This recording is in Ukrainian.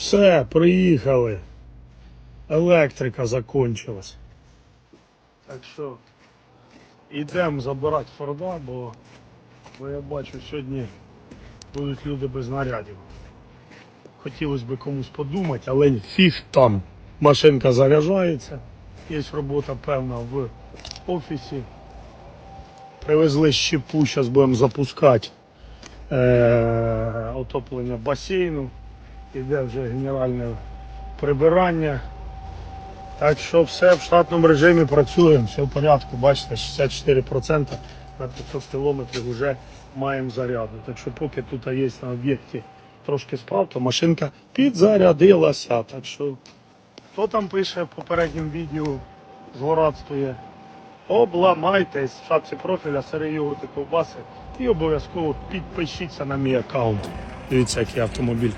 Все, приїхали. Електрика закончилась. Так що йдемо забирати Форда, бо, бо я бачу, сьогодні будуть люди без нарядів. Хотілося б комусь подумати, але фіг там. Машинка заряджається, є робота певна в офісі. Привезли щепу, зараз будемо запускати е- отоплення басейну. Іде вже генеральне прибирання. Так що все в штатному режимі працюємо, все в порядку. Бачите, 64% на 500 кілометрів вже маємо заряду. Так що поки тут є на об'єкті трошки справ, то машинка підзарядилася. Так що хто там пише в попередньому відео, злорадствує, обламайтесь в шапці профіля, сири йогурти, ковбаси і обов'язково підпишіться на мій аккаунт. Дивіться, який автомобіль.